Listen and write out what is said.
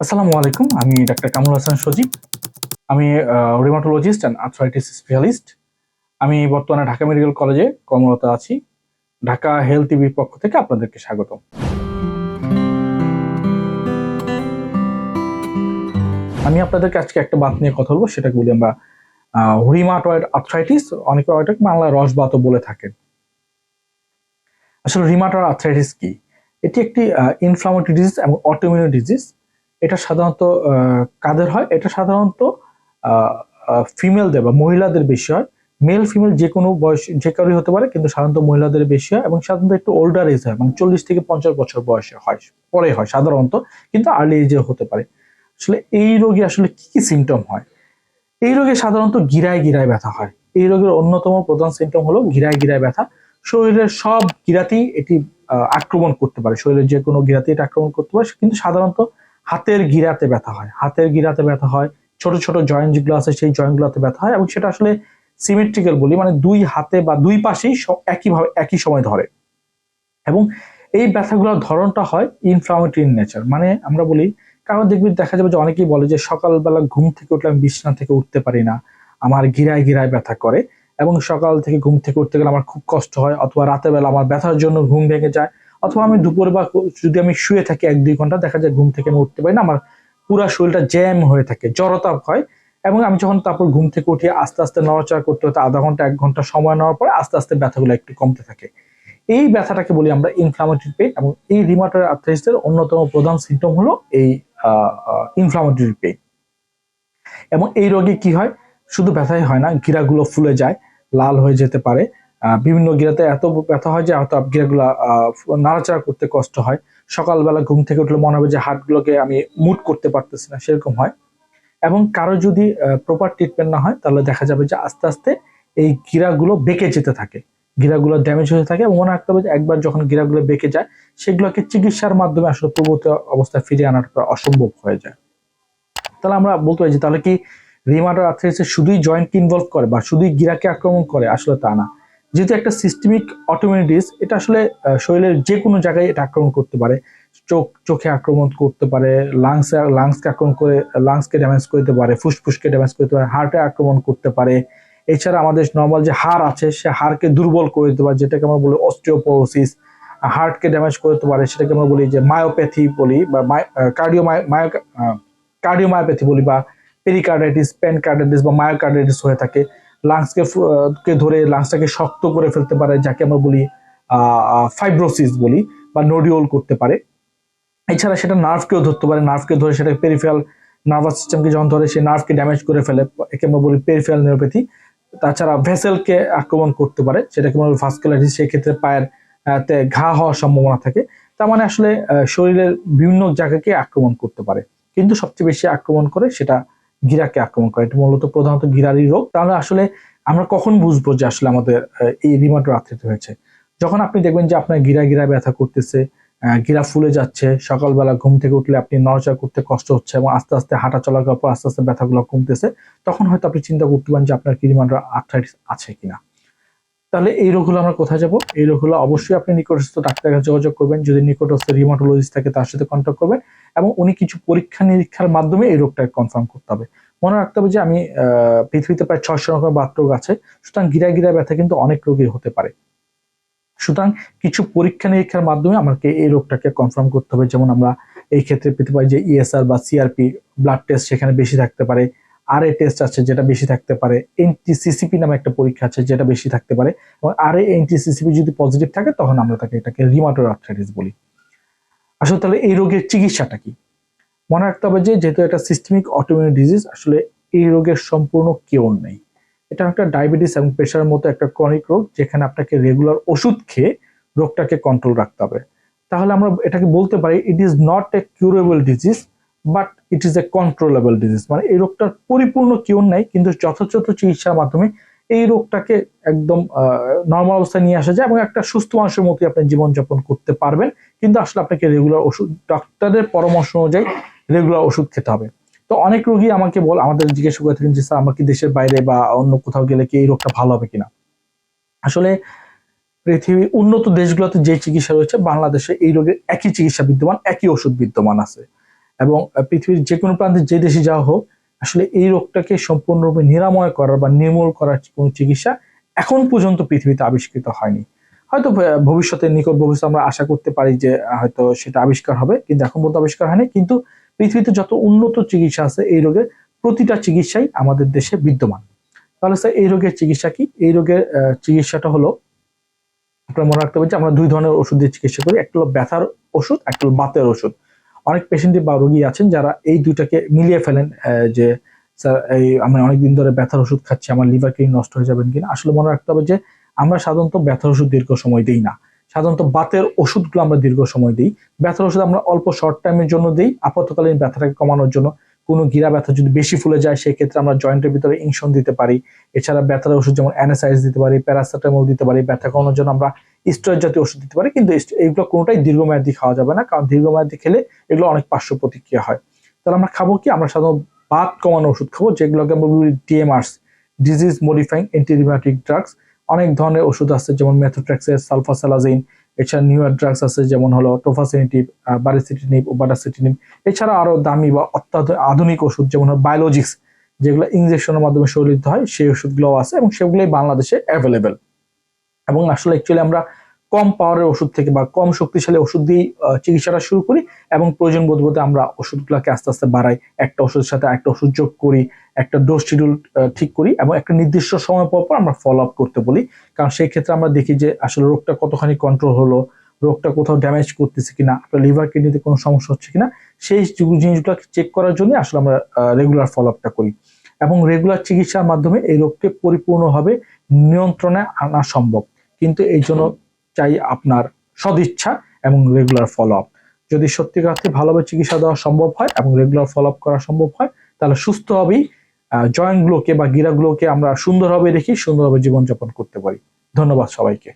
আসসালামু আলাইকুম, আমি ডাক্তার কামরুল হাসান সজীব। আমি রিমাটোলজিস্ট অ্যান্ড আর্থ্রাইটিস স্পেশালিস্ট আমি বর্তমানে ঢাকা মেডিকেল কলেজে কর্মরত আছি। ঢাকা হেলথ টিভির পক্ষ থেকে আপনাদেরকে স্বাগত আমি আপনাদেরকে আজকে একটা বাত নিয়ে কথা বলব সেটাকে বলি আমরা রিমাটয়েড আর্থ্রাইটিস অনেকে ওইটাকে বাংলায় রসবাতও বলে থাকেন। আসলে রিমাটয়েড আর্থ্রাইটিস কি? এটি একটি ইনফ্লামেটরি ডিজিজ এবং অটোমিউন ডিজিজ এটা সাধারণত কাদের হয়? এটা সাধারণত ফিমেলদের বা মহিলাদের বেশি হয়। মেল ফিমেল যে কোনো বয়স, যে কারোই হতে পারে, কিন্তু সাধারণত মহিলাদের বেশি হয় এবং সাধারণত একটু ওল্ডার এজ হয় এবং চল্লিশ থেকে পঞ্চাশ বছর বয়সে হয়, পরে হয় সাধারণত, কিন্তু আর্লি এজে হতে পারে। আসলে এই রোগে আসলে কি কি সিমটম হয়? এই রোগে সাধারণত গিরায় গিরায় ব্যথা হয়। এই রোগের অন্যতম প্রধান সিমটম হলো গিরায় গিরায় ব্যথা। শরীরের সব গিরাতেই এটি আক্রমণ করতে পারে। শরীরের যে কোনো গিরাতে এটা আক্রমণ করতে পারে, কিন্তু সাধারণত হাতের গিরাতে ব্যথা হয়। হাতের গিরাতে ব্যথা হয়, ছোট ছোট জয়েন্ট যেগুলো আছে সেই জয়েন্টগুলোতে ব্যথা হয় এবং সেটা আসলে সিমেট্রিক্যাল বলি মানে দুই হাতে বা দুই পাশেই একইভাবে একই সময় ধরে। এবং এই ব্যথাগুলোর ধরনটা হয় ইনফ্লামেটরি ইন নেচার মানে আমরা বলি, কারণ দেখবি দেখা যাবে যে অনেকেই বলে যে সকালবেলা ঘুম থেকে উঠলে আমি বিছানা থেকে উঠতে পারি না, আমার গিরায় গিরায় ব্যথা করে এবং সকাল থেকে ঘুম থেকে উঠতে গেলে আমার খুব কষ্ট হয় অথবা রাতের বেলা আমার ব্যথার জন্য ঘুম ভেঙে যায়। অথবা আমি দুপুর বা যদি আমি শুয়ে থাকি এক দুই ঘণ্টা, দেখা যায় ঘুম থেকে আমি উঠতে পারি না, আমার পুরা শরীরটা জ্যাম হয়ে থাকে, জড়তা হয়। এবং আমি যখন তারপর ঘুম থেকে উঠে, আস্তে আস্তে নড়াচড়া করতে হতে আধা ঘণ্টা, এক ঘণ্টা সময় নেওয়ার পরে আস্তে আস্তে ব্যথাগুলো একটু কমতে থাকে। এই ব্যথাটাকে বলি আমরা ইনফ্লামেটরি পেইন এবং এই রিমাটয়েড আর্থ্রাইটিসের অন্যতম প্রধান সিমটম হলো এই ইনফ্লামেটরি পেইন এবং এই রোগে কি হয়? শুধু ব্যথাই হয় না, গিরাগুলো ফুলে যায়, লাল হয়ে যেতে পারে বিভিন্ন গিরাতে এত ব্যথা হয় যে হয়তো গিরাগুলো নাড়াচাড়া করতে কষ্ট হয়। সকালবেলা ঘুম থেকে উঠলে মনে হবে যে হাতগুলোকে আমি মুট করতে পারতেছি না, সেরকম হয়। এবং কারও যদি প্রপার ট্রিটমেন্ট না হয়, তাহলে দেখা যাবে যে আস্তে আস্তে এই গিরাগুলো বেঁকে যেতে থাকে। গিরাগুলো ড্যামেজ হতে থাকে এবং মনে রাখতে হবে যে একবার যখন গিরাগুলো বেঁকে যায়, সেগুলোকে চিকিৎসার মাধ্যমে আসলে পূর্ববর্তী অবস্থায় ফিরিয়ে আনাটা অসম্ভব হয়ে যায়। তাহলে আমরা বলতে পারি যে তাহলে কি রিমাটার আর্থ্রাইটিস শুধুই জয়েন্টকে ইনভলভ করে বা শুধুই গিরাকে আক্রমণ করে? আসলে তা না। যেহেতু একটা সিস্টেমিক অটোমিউনিটিস এটা আসলে শরীরের যে কোনো জায়গায় এটা আক্রমণ করতে পারে। চোখ, চোখে আক্রমণ করতে পারে লাংস লাংসকে আক্রমণ করে লাংসকে ড্যামেজ করতে পারে, ফুসফুসকে ড্যামেজ করতে পারে হার্টে আক্রমণ করতে পারে। এছাড়া আমাদের নর্মাল যে হাড় আছে, সে হাড়কে দুর্বল করে দিতে পারে, যেটাকে আমরা বলি অস্টিওপোরোসিস হার্টকে ড্যামেজ করতে পারে, সেটাকে আমরা বলি যে মায়োপ্যাথি বলি বা কার্ডিও মায়ো কার্ডিওমায়োপ্যাথি বলি বা পেরিকার্ডাইটিস প্যানকার্ডাইটিস বা মায়োকার্ডাইটিস হয়ে থাকে। লাংসকে কে ধরে লাংসটাকে শক্ত করে ফেলতে পারে, যাকে আমরা বলি ফাইব্রোসিস বলি বা নোডিওল করতে পারে। এছাড়া সেটা নার্ভকেও ধরতে পারে নার্ভকে ধরে সেটা পেরিফেরাল নার্ভাস সিস্টেমকে যখন ধরে সেই নার্ভকে ড্যামেজ করে ফেলে, একে আমরা বলি পেরিফেরাল নিউরোপ্যাথি তাছাড়া ভেসেলকে আক্রমণ করতে পারে, সেটাকে আমরা ভাস্কুলারিটিস সেই ক্ষেত্রে পায়ের তে ঘা হওয়ার সম্ভাবনা থাকে। তার মানে আসলে শরীরের বিভিন্ন জায়গাকে আক্রমণ করতে পারে। কিন্তু সবচেয়ে বেশি আক্রমণ করে সেটা গিরাকে আক্রমণ করে। এটা মূলত প্রধানত গিরারি রোগ। তাহলে আসলে আমরা কখন বুঝব যে আসলে আমাদের এই রিমাটো আর্থ্রাইটিস হয়েছে? যখন আপনি দেখবেন যে আপনার গিরা গিরা ব্যথা করতেছে গিরা ফুলে যাচ্ছে, সকালবেলা ঘুম থেকে উঠলে আপনি নড়াচড়া করতে কষ্ট হচ্ছে এবং আস্তে আস্তে হাঁটা চলার পর আস্তে আস্তে ব্যথাগুলো কমতেছে, তখন হয়তো আপনি চিন্তা করতে পারেন যে আপনার কি রিমাটো আর্থ্রাইটিস আছে কিনা। তাহলে এই রোগগুলো আমরা কোথায় যাব? এই রোগগুলো অবশ্যই আপনি নিকটস্থ ডাক্তারের কাছে যোগাযোগ করবেন। যদি নিকটস্থ রিমাটোলজিস্ট থাকে, তার সাথে কন্ট্যাক্ট করবেন এবং উনি কিছু পরীক্ষা নিরীক্ষার মাধ্যমে এই রোগটাকে কনফার্ম করতে হবে। মনে রাখতে হবে যে আমি পৃথিবীতে প্রায় ছয়শো রকমের বাত রোগ আছে, সুতরাং গিরা গিরা ব্যথা কিন্তু অনেক রোগী হতে পারে। সুতরাং কিছু পরীক্ষা নিরীক্ষার মাধ্যমে আমাকে এই রোগটাকে কনফার্ম করতে হবে। যেমন আমরা এই ক্ষেত্রে পেতে পারি যে ইএসআর বা সিআরপি ব্লাড টেস্ট সেখানে বেশি থাকতে পারে। আর টেস্ট আছে যেটা বেশি থাকতে পারে এনটিসিসিপি নামে একটা পরীক্ষা আছে যেটা বেশি থাকতে পারে, এবং আর এনটিসিসিপি যদি পজিটিভ থাকে, তখন আমরা তাকে এটাকে রিমাটোর আর্থ্রাইটিস বলি। আসলে তাহলে এই রোগের চিকিৎসাটা কি? মনে রাখতে হবে যে যেহেতু এটা সিস্টেমিক অটোমিউন ডিজিজ আসলে এই রোগের সম্পূর্ণ কেউ নেই। এটা একটা ডায়াবেটিস এবং প্রেশারের মতো একটা ক্রনিক রোগ, যেখানে আপনাকে রেগুলার ওষুধ খেয়ে রোগটাকে কন্ট্রোল রাখতে হবে। তাহলে আমরা এটাকে বলতে পারি it is not a curable disease but it is a controllable disease মানে এই রোগটার পরিপূর্ণ কেউ নেই, কিন্তু যথাযথ চিকিৎসার মাধ্যমে এই রোগটাকে একদম নর্মাল অবস্থায় নিয়ে আসা যায় এবং একটা সুস্থ মানুষের মতোই আপনি জীবনযাপন করতে পারবেন। কিন্তু আসলে আপনাকে রেগুলার ওষুধ, ডাক্তারের পরামর্শ অনুযায়ী রেগুলার ওষুধ খেতে হবে। তো অনেক রোগী আমাকে বল, আমাদের জিজ্ঞেস করে থাকেন যে, স্যার, আমার কি দেশের বাইরে বা অন্য কোথাও গেলে কি এই রোগটা ভালো হবে কিনা? আসলে পৃথিবীর উন্নত দেশগুলোতে যে চিকিৎসা রয়েছে, বাংলাদেশে এই রোগের একই চিকিৎসা বিদ্যমান, একই ওষুধ বিদ্যমান আছে। এবং পৃথিবীর যে কোনো প্রান্তে যে দেশে যাওয়া হোক, আসলে এই রোগটাকে সম্পূর্ণরূপে নিরাময় করার বা নির্মূল করার কোনো চিকিৎসা এখন পর্যন্ত পৃথিবীতে আবিষ্কৃত হয়নি। হয়তো ভবিষ্যতে নিকট ভবিষ্যতে আমরা আশা করতে পারি যে হয়তো সেটা আবিষ্কার হবে, কিন্তু এখন পর্যন্ত আবিষ্কার হয়নি। কিন্তু পৃথিবীতে যত উন্নত চিকিৎসা আছে, এই রোগের প্রতিটা চিকিৎসাই আমাদের দেশে বিদ্যমান। তাহলে স্যার, এই রোগের চিকিৎসা কি? এই রোগের চিকিৎসাটা হলো, আপনার মনে রাখতে হবে যে আমরা দুই ধরনের ওষুধ দিয়ে চিকিৎসা করি, একটা হলো ব্যথার ওষুধ, একটা হলো বাতের ওষুধ। অনেক পেশেন্ট বা রোগী আছেন যারা এই দুইটাকে মিলিয়ে ফেলেন যে, স্যার, এই আমি অনেকদিন ধরে ব্যথার ওষুধ খাচ্ছি, আমার লিভার কি নষ্ট হয়ে যাবেন কিনা? আসলে মনে রাখতে হবে যে, আমরা সাধারণত ব্যথার ওষুধ দীর্ঘ সময় দিই না। সাধারণত বাতের ওষুধগুলো আমরা দীর্ঘ সময় দিই। ব্যথার ওষুধ আমরা অল্প শর্ট টাইমের জন্য দিই, আপাতকালীন ব্যথাটাকে কমানোর জন্য। কোনো গিরা ব্যথা যদি বেশি ফুলে যায়, সেক্ষেত্রে আমরা জয়েন্টের ভিতরে ইনশন দিতে পারি। এছাড়া ব্যথার ওষুধ যেমন অ্যানাসাইজ দিতে পারি প্যারাসিটামল দিতে পারি, ব্যথা কমানোর জন্য আমরা স্টেরয়েড জাতীয় ওষুধ দিতে পারে, কিন্তু এইগুলো কোনোটাই দীর্ঘমেয়াদী খাওয়া যাবে না, কারণ দীর্ঘমেয়াদী খেলে এগুলো অনেক পার্শ্ব প্রতিক্রিয়া হয়। তাহলে আমরা খাব কি? আমরা সাধারণত বাত কমানো ওষুধ খাব, যেগুলোকে আমরা বলি DMARDs disease modifying antirheumatic drugs অনেক ধরনের ওষুধ আছে, যেমন মেথোট্রেক্সের সালফাসালাজিন এছাড়া নিউয়ার ড্রাগস আছে, যেমন হলো টোফাসিনিটিভ বারিসিটিনিভ ওবাডাসিটিনিভ এছাড়া আরও দামি বা অত্যাধুনিক আধুনিক ওষুধ, যেমন হলো বায়োলজিক্স যেগুলো ইনজেকশনের মাধ্যমে শরীরিত হয়, সেই ওষুধগুলোও আছে এবং সেগুলোই বাংলাদেশে অ্যাভেলেবেল এবং আসলে অ্যাকচুয়ালি আমরা কম পাওয়ারের ওষুধ থেকে বা কম শক্তিশালী ওষুধ দিয়েই চিকিৎসাটা শুরু করি এবং প্রয়োজন বোধ বোধে আমরা ওষুধগুলোকে আস্তে আস্তে বাড়াই। একটা ওষুধের সাথে একটা ওষুধ যোগ করি, একটা ডোজ শিডিউল ঠিক করি এবং একটা নির্দিষ্ট সময় পর পর আমরা ফলো আপ করতে বলি। কারণ সেই ক্ষেত্রে আমরা দেখি যে আসলে রোগটা কতখানি কন্ট্রোল হলো, রোগটা কোথাও ড্যামেজ করতেছে কিনা, আপনার লিভার কিডনিতে কোনো সমস্যা হচ্ছে কিনা, সেই জিনিসগুলো চেক করার জন্য আসলে আমরা রেগুলার ফলো আপটা করি। এবং রেগুলার চিকিৎসার মাধ্যমে এই রোগকে পরিপূর্ণভাবে নিয়ন্ত্রণে আনা সম্ভব। কিন্তু এই জন্য চাই আপনার সদিচ্ছা এবং রেগুলার ফলো আপ যদি সত্যিকার অর্থে ভালোভাবে চিকিৎসা দেওয়া সম্ভব হয় এবং রেগুলার ফলো আপ করা সম্ভব হয়, তাহলে সুস্থভাবেই জয়েন্টগুলোকে বা গিরাগুলোকে আমরা সুন্দরভাবে রেখে সুন্দরভাবে জীবনযাপন করতে পারি। ধন্যবাদ সবাইকে।